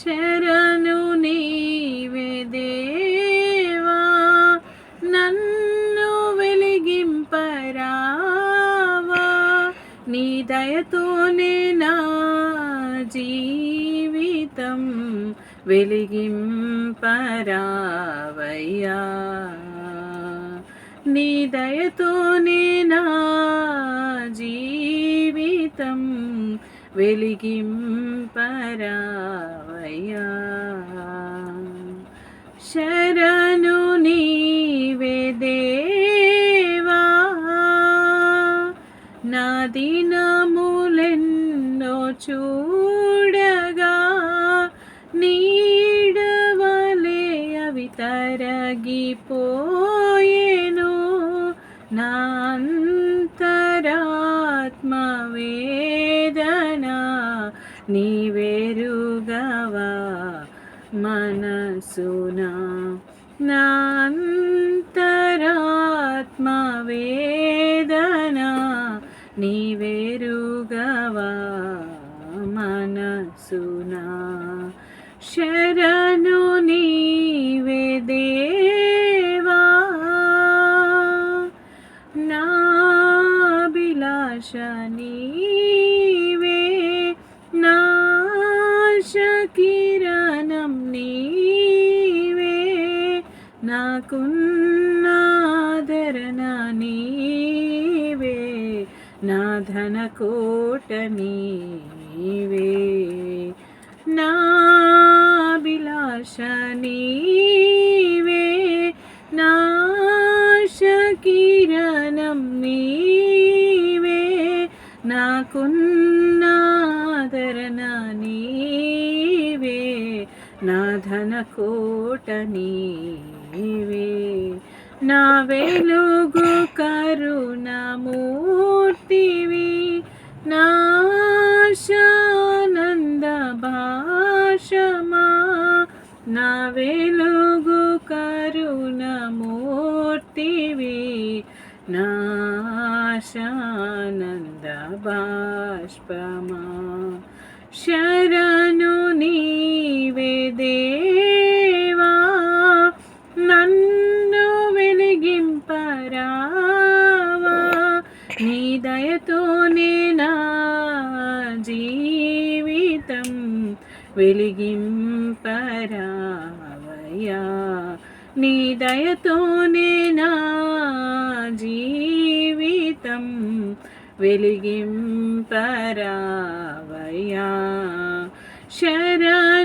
శరణు నీవే దేవా నన్ను వెలిగింపరావా. నీ దయతోనే నా జీవితం వెలిగింపరావయ్యా. నీ దయతోనే నా జీ వెలిగింపరావయ్యా శరణు నీవే దేవా. నా దినములెన్నో చూడగా నీడవలే అవి తరగిపోయేను. నా అంతరాత్మవే నీవేరుగవా మనసునా? నా అంతరాత్మ వేదన మనసునా? శరణు నీవే దేవా? నాభిలాష నీవే నాకున్నాదరణ నీవే నా ధనకోట నీవే నాభిలాష నీవే నా శకీర నా ధనకోట నీవే. నా వెలుగు కరుణమూర్తివి. నాశానంద భాషమా. నా వెలుగు కరుణమూర్తివి. నాశానంద బాష్పమా శరణు నీ నీవే దేవా నన్ను వెలిగింపరావా. నీ దయతోనే నా జీవితం వెలిగింపరావయ్యా. నీ దయతోనే నా జీవితం వెలిగింపరావయ్యా. శరణ